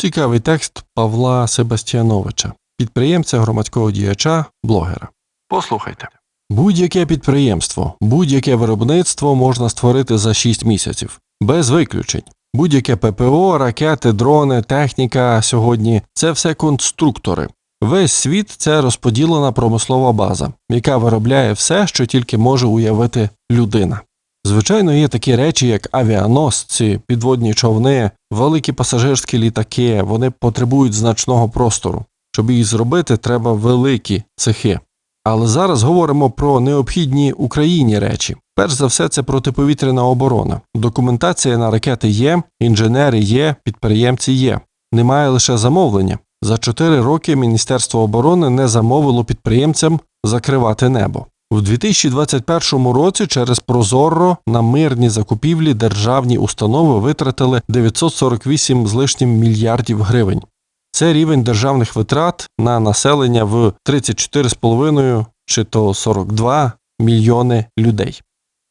Цікавий текст Павла Себастьяновича, підприємця, громадського діяча, блогера. Послухайте. Будь-яке підприємство, будь-яке виробництво можна створити за 6 місяців, без виключень. Будь-яке ППО, ракети, дрони, техніка сьогодні це все конструктори. Весь світ це розподілена промислова база, яка виробляє все, що тільки може уявити людина. Звичайно, є такі речі, як авіаносці, підводні човни, великі пасажирські літаки, вони потребують значного простору. Щоб їх зробити, треба великі цехи. Але зараз говоримо про необхідні Україні речі. Перш за все, це протиповітряна оборона. Документація на ракети є, інженери є, підприємці є. Немає лише замовлення. За чотири роки Міністерство оборони не замовило підприємцям закривати небо. У 2021 році через Прозорро на мирні закупівлі державні установи витратили 948 з лишнім мільярдів гривень. Це рівень державних витрат на населення в 34,5 чи то 42 мільйони людей.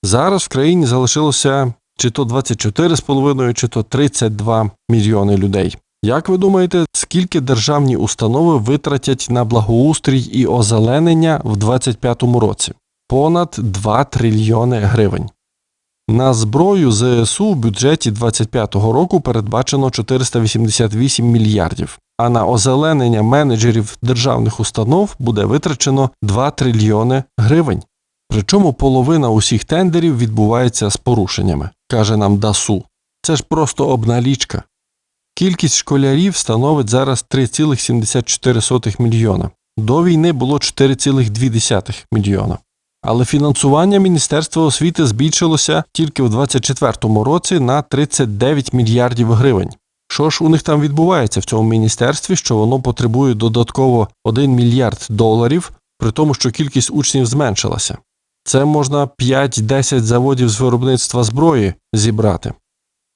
Зараз в країні залишилося чи то 24,5, чи то 32 мільйони людей. Як ви думаєте, скільки державні установи витратять на благоустрій і озеленення в 2025 році? Понад 2 трильйони гривень. На зброю ЗСУ у бюджеті 2025 року передбачено 488 мільярдів, а на озеленення менеджерів державних установ буде витрачено 2 трильйони гривень. Причому половина усіх тендерів відбувається з порушеннями, каже нам ДАСУ. Це ж просто обналічка. Кількість школярів становить зараз 3,74 мільйона. До війни було 4,2 мільйона. Але фінансування Міністерства освіти збільшилося тільки в 2024 році на 39 мільярдів гривень. Що ж у них там відбувається в цьому міністерстві, що воно потребує додатково 1 мільярд доларів, при тому, що кількість учнів зменшилася. Це можна 5-10 заводів з виробництва зброї зібрати.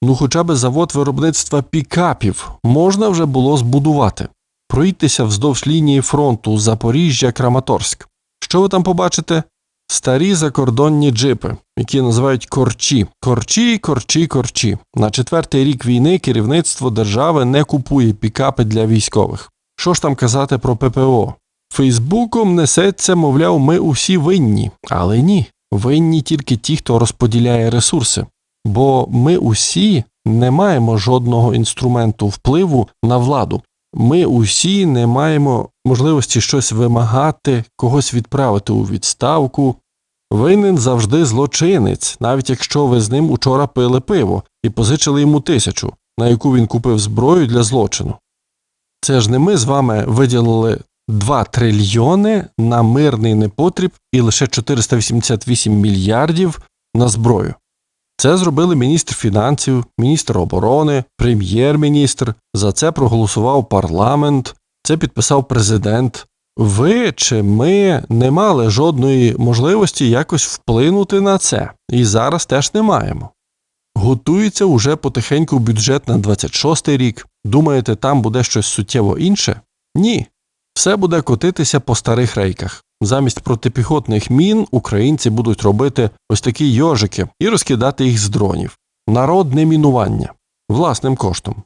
Ну, хоча б завод виробництва пікапів можна вже було збудувати, проїдьтеся вздовж лінії фронту Запоріжжя Краматорськ. Що ви там побачите? Старі закордонні джипи, які називають корчі. Корчі, корчі, корчі. На четвертий рік війни керівництво держави не купує пікапи для військових. Що ж там казати про ППО? Фейсбуком несеться, мовляв, ми усі винні, але ні. Винні тільки ті, хто розподіляє ресурси. Бо ми усі не маємо жодного інструменту впливу на владу. Ми усі не маємо можливості щось вимагати, когось відправити у відставку. Винен завжди злочинець, навіть якщо ви з ним учора пили пиво і позичили йому тисячу, на яку він купив зброю для злочину. Це ж не ми з вами виділили 2 трильйони на мирний непотріб і лише 488 мільярдів на зброю. Це зробили міністр фінансів, міністр оборони, прем'єр-міністр. За це проголосував парламент, це підписав президент. Ви чи ми не мали жодної можливості якось вплинути на це, і зараз теж не маємо. Готується уже потихеньку бюджет на 26-й рік. Думаєте, там буде щось суттєво інше? Ні. Все буде котитися по старих рейках. Замість протипіхотних мін українці будуть робити ось такі йожики і розкидати їх з дронів. Народне мінування власним коштом.